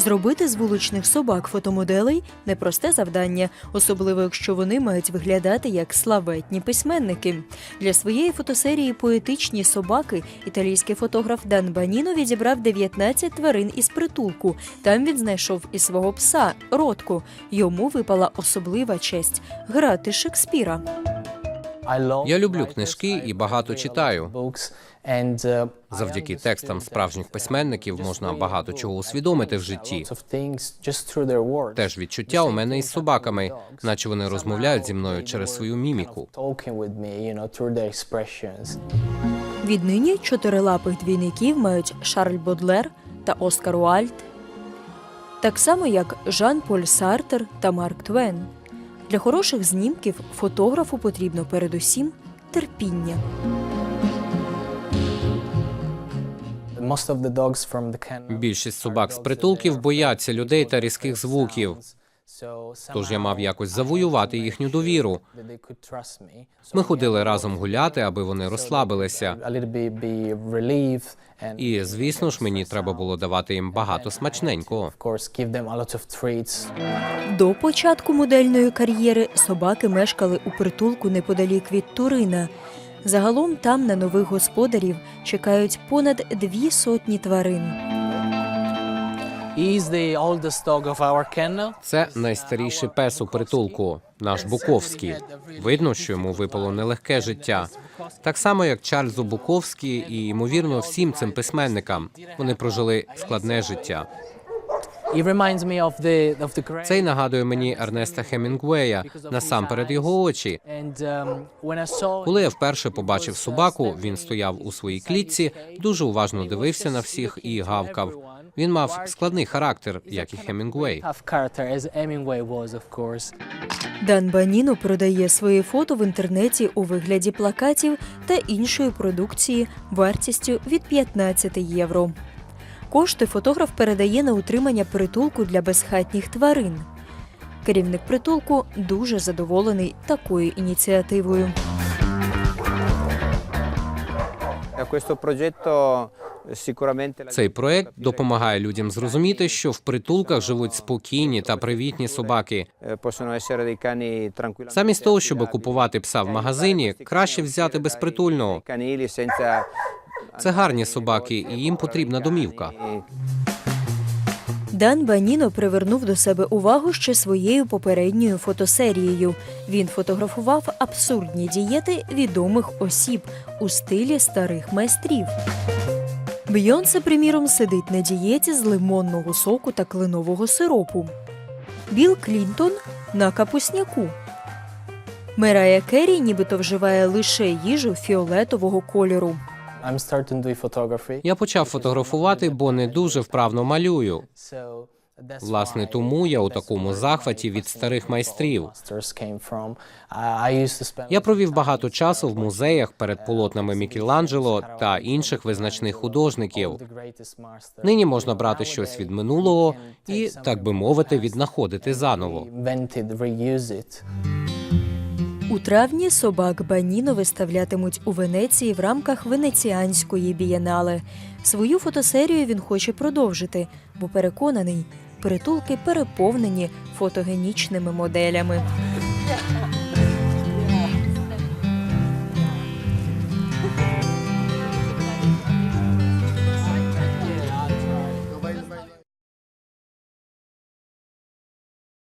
Зробити з вуличних собак фотомоделей непросте завдання, особливо якщо вони мають виглядати як славетні письменники. Для своєї фотосерії Поетичні собаки італійський фотограф Дан Баніно відібрав 19 тварин із притулку. Там він знайшов і свого пса Ротку. Йому випала особлива честь грати Шекспіра. Я люблю книжки і багато читаю. Завдяки текстам справжніх письменників можна багато чого усвідомити в житті. Теж відчуття у мене із собаками, наче вони розмовляють зі мною через свою міміку. Віднині чотирилапих двійників мають Шарль Бодлер та Оскар Уальд, так само як Жан-Поль Сартер та Марк Твен. Для хороших знімків фотографу потрібно передусім терпіння. Більшість собак з притулків бояться людей та різких звуків. Тож я мав якось завоювати їхню довіру. Ми ходили разом гуляти, аби вони розслабилися. І звісно ж, мені треба було давати їм багато смачненького. До початку модельної кар'єри собаки мешкали у притулку неподалік від Турина. Загалом там на нових господарів чекають понад дві сотні тварин. Це найстаріший пес у притулку, наш Буковський. Видно, що йому випало нелегке життя. Так само, як Чарльзу Буковський і, ймовірно, всім цим письменникам. Вони прожили складне життя. Цей нагадує мені Ернеста Хемінгуея, насамперед його очі. Коли я вперше побачив собаку, він стояв у своїй клітці, дуже уважно дивився на всіх і гавкав. Він мав складний характер, як і Хемінгуей. Дан Баніно продає свої фото в інтернеті у вигляді плакатів та іншої продукції вартістю від 15 євро. Кошти фотограф передає на утримання притулку для безхатніх тварин. Керівник притулку дуже задоволений такою ініціативою. Questo progetto Цей проект допомагає людям зрозуміти, що в притулках живуть спокійні та привітні собаки. tranquillamente Замість того, щоб купувати пса в магазині, краще взяти безпритульного. Це гарні собаки, і їм потрібна домівка. Дан Баніно привернув до себе увагу ще своєю попередньою фотосерією. Він фотографував абсурдні дієти відомих осіб у стилі старих майстрів. Бйонсе, приміром, сидить на дієті з лимонного соку та клинового сиропу. Білл Клінтон на капусняку. Мерая Керрі нібито вживає лише їжу фіолетового кольору. Я почав фотографувати, бо не дуже вправно малюю. Власне, тому я у такому захваті від старих майстрів. Я провів багато часу в музеях перед полотнами Мікеланджело та інших визначних художників. Нині можна брати щось від минулого і, так би мовити, віднаходити заново. У травні собак Баніно виставлятимуть у Венеції в рамках венеціанської бієнале. Свою фотосерію він хоче продовжити, бо переконаний, притулки переповнені фотогенічними моделями.